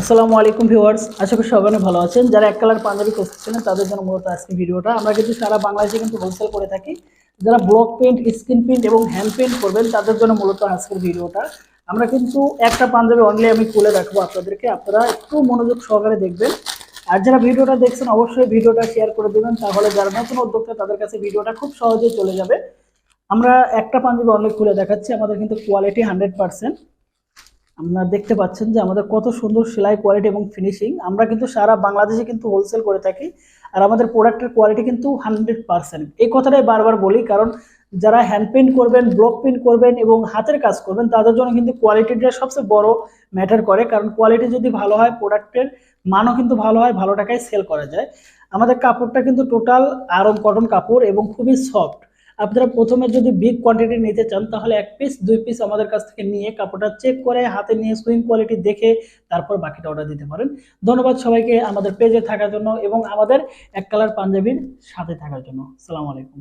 আসসালামু আলাইকুম ভিউয়ার্স, আশা করি সবাই ভালো আছেন। যারা এক কালার পাঞ্জাবি খুঁজতেছিলেন তাদের জন্য মূলত আজকে ভিডিওটা। আমরা কিন্তু সারা বাংলাদেশে কিন্তু হোলসেল করে থাকি। যারা ব্লক পেন্ট স্ক্রিন প্রিন্ট এবং হ্যান্ড পেন্ট করবেন, তাদের জন্য মূলত আজকের ভিডিওটা। আমরা কিন্তু একটা পাঞ্জাবি অনলি আমি খুলে রাখব আপনাদেরকে। আপনারা একটু মনোযোগ সহকারে দেখবেন। আর যারা ভিডিওটা দেখছেন, অবশ্যই ভিডিওটা শেয়ার করে দেবেন। তাহলে যারা নতুন উদ্যোক্তা, তাদের কাছে ভিডিওটা খুব সহজেই চলে যাবে। আমরা একটা পাঞ্জাবি অনলি খুলে দেখাচ্ছি। আমাদের কিন্তু কোয়ালিটি হান্ড্রেড পার্সেন্ট আপনারা দেখতে পাচ্ছেন যে আমাদের কত সুন্দর সেলাই কোয়ালিটি এবং ফিনিশিং আমরা কিন্তু সারা বাংলাদেশে কিন্তু হোলসেল করে থাকি, আর আমাদের প্রোডাক্টের কোয়ালিটি কিন্তু হান্ড্রেড পার্সেন্ট এই কথাটাই বারবার বলি, কারণ যারা হ্যান্ড পেন্ট করবেন ব্লক পেন্ট করবেন এবং হাতের কাজ করবেন, তাদের জন্য কিন্তু কোয়ালিটিটা সবচেয়ে বড় ম্যাটার করে। কারণ কোয়ালিটি যদি ভালো হয় প্রোডাক্টের মানও কিন্তু ভালো হয়, ভালো টাকায় সেল করা যায়। আমাদের কাপড়টা কিন্তু টোটাল আরং কটন কাপড় এবং খুবই সফট আপনারা প্রথমে যদি বিগ কোয়ান্টিটি নিতে চান, তাহলে এক পিস দুই পিস আমাদের কাছ থেকে নিয়ে কাপড়টা চেক করে, হাতে নিয়ে সুইং কোয়ালিটি দেখে তারপর বাকিটা অর্ডার দিতে পারেন। ধন্যবাদ সবাইকে আমাদের পেজে থাকার জন্য এবং আমাদের এক কালার পাঞ্জাবির সাথে থাকার জন্য। সালাম আলাইকুম।